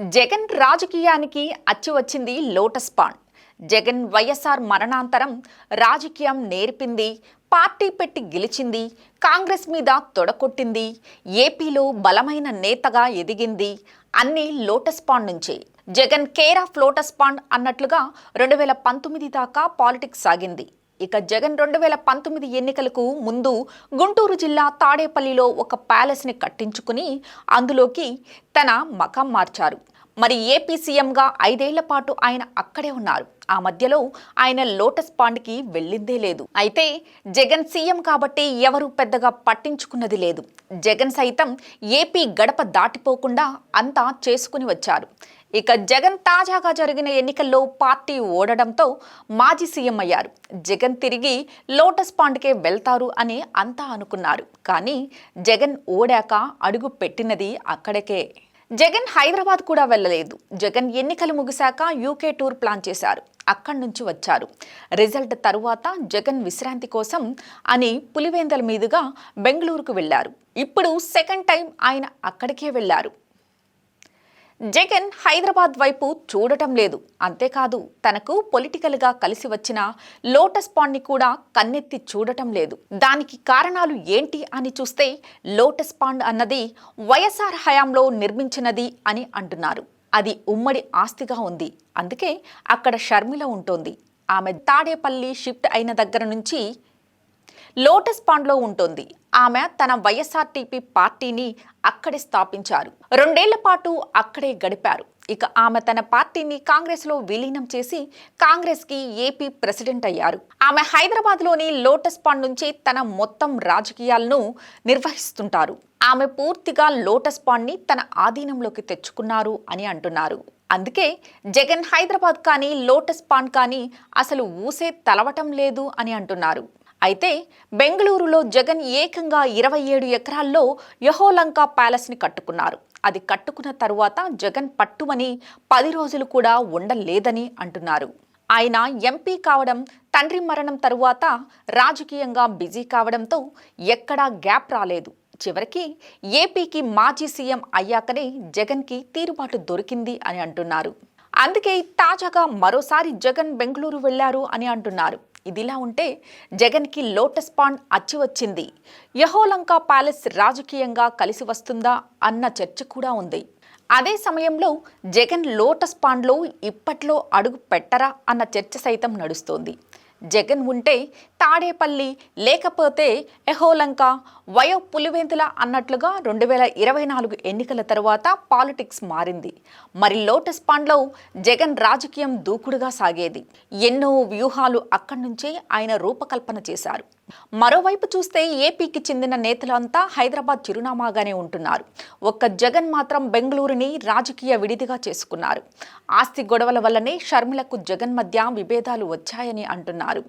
జగన్ రాజకీయానికి అచ్చి వచ్చింది లోటస్ పాండ్. జగన్ వైఎస్ఆర్ మరణాంతరం రాజకీయం నేర్పింది పార్టీ పెట్టి గెలిచింది కాంగ్రెస్ మీద తొడకొట్టింది ఏపీలో బలమైన నేతగా ఎదిగింది అన్నీ లోటస్ పాండ్ నుంచే. Jagan care of lotus pond అన్నట్లుగా రెండు వేల పంతొమ్మిది దాకా పాలిటిక్స్ సాగింది. ఇక జగన్ రెండు వేల పంతొమ్మిది ఎన్నికలకు ముందు గుంటూరు జిల్లా తాడేపల్లిలో ఒక ప్యాలెస్ని కట్టించుకుని అందులోకి తన మకం మార్చారు. మరి ఏపీ సీఎంగా ఐదేళ్ళ పాటు ఆయన అక్కడే ఉన్నారు. ఆ మధ్యలో ఆయన లోటస్ పాండ్కి వెళ్ళిందే లేదు. అయితే జగన్ సీఎం కాబట్టి ఎవరు పెద్దగా పట్టించుకున్నది లేదు. జగన్ సైతం ఏపీ గడప దాటిపోకుండా అంతా చేసుకుని వచ్చారు. ఇక జగన్ తాజాగా జరిగిన ఎన్నికల్లో పార్టీ ఓడడంతో మాజీ సీఎం అయ్యారు. జగన్ తిరిగి లోటస్ పాండ్కే వెళ్తారు అని అంతా అనుకున్నారు. కానీ జగన్ ఓడాక అడుగు పెట్టినది అక్కడికే. జగన్ హైదరాబాద్ కూడా వెళ్ళలేదు. జగన్ ఎన్నికలు ముగిశాక యూకే టూర్ ప్లాన్ చేశారు. అక్కడి నుంచి వచ్చారు. రిజల్ట్ తరువాత జగన్ విశ్రాంతి కోసం అని పులివేందల మీదుగా బెంగళూరుకు వెళ్ళారు ఇప్పుడు సెకండ్ టైం ఆయన అక్కడికే వెళ్ళారు జగన్ హైదరాబాద్ వైపు చూడటం లేదు. అంతేకాదు తనకు పొలిటికల్గా కలిసి వచ్చిన లోటస్ పాండ్ని కూడా కన్నెత్తి చూడటం లేదు. దానికి కారణాలు ఏంటి అని చూస్తే లోటస్ పాండ్ అన్నది వైఎస్ఆర్ హయాంలో నిర్మించినది అని అంటున్నారు. అది ఉమ్మడి ఆస్తిగా ఉంది. అందుకే అక్కడ షర్మిల ఉంటోంది. ఆమె తాడేపల్లి షిఫ్ట్ అయిన దగ్గర నుంచి లోటస్ పాండ్లో ఉంటుంది. ఆమె తన వైఎస్ఆర్టీపీ పార్టీని అక్కడే స్థాపించారు. రెండేళ్ళ పాటు అక్కడే గడిపారు. ఇక ఆమె తన పార్టీని కాంగ్రెస్లో విలీనం చేసి కాంగ్రెస్కి ఏపీ ప్రెసిడెంట్ అయ్యారు. ఆమె హైదరాబాద్లోని లోటస్ పాండ్ నుంచి తన మొత్తం రాజకీయాలను నిర్వహిస్తుంటారు. ఆమె పూర్తిగా లోటస్ పాండ్ని తన ఆధీనంలోకి తెచ్చుకున్నారు అని అంటున్నారు. అందుకే జగన్ హైదరాబాద్ కానీ లోటస్ పాండ్ కానీ అసలు ఊసే తలవటం లేదు అని అంటున్నారు. అయితే బెంగళూరులో జగన్ ఏకంగా ఇరవై ఏడు ఎకరాల్లో యహోలంక ప్యాలెస్ని కట్టుకున్నారు. అది కట్టుకున్న తరువాత జగన్ పట్టుమని పది రోజులు కూడా ఉండలేదని అంటున్నారు. ఆయన ఎంపీ కావడం తండ్రి మరణం తరువాత రాజకీయంగా బిజీ కావడంతో ఎక్కడా గ్యాప్ రాలేదు. చివరికి ఏపీకి మాజీ సీఎం అయ్యాకనే జగన్కి తీరుబాటు దొరికింది అని అంటున్నారు. అందుకే తాజాగా మరోసారి జగన్ బెంగళూరు వెళ్ళారు అని అంటున్నారు. ఇదిలా ఉంటే జగన్కి లోటస్ పాండ్ అచ్చి వచ్చింది. యహోలంక ప్యాలెస్ రాజకీయంగా కలిసి వస్తుందా అన్న చర్చ కూడా ఉంది. అదే సమయంలో జగన్ లోటస్ పాండ్లో ఇప్పట్లో అడుగు పెట్టరా అన్న చర్చ సైతం నడుస్తోంది. జగన్ ఉంటే తాడేపల్లి లేకపోతే ఎహోలంక వయో పులివెంతుల అన్నట్లుగా రెండు వేల ఇరవై నాలుగు ఎన్నికల తరువాత పాలిటిక్స్ మారింది. మరి లోటస్ పాండ్లో జగన్ రాజకీయం దూకుడుగా సాగేది. ఎన్నో వ్యూహాలు అక్కడి నుంచే ఆయన రూపకల్పన చేశారు. మరోవైపు చూస్తే ఏపీకి చెందిన నేతలంతా హైదరాబాద్ చిరునామాగానే ఉంటున్నారు. ఒక్క జగన్ మాత్రం బెంగళూరుని రాజకీయ విడిదిగా చేసుకున్నారు. ఆస్తి గొడవల వల్లనే షర్మిలకు జగన్ మధ్య విభేదాలు వచ్చాయని అంటున్నారు. తెలిపారు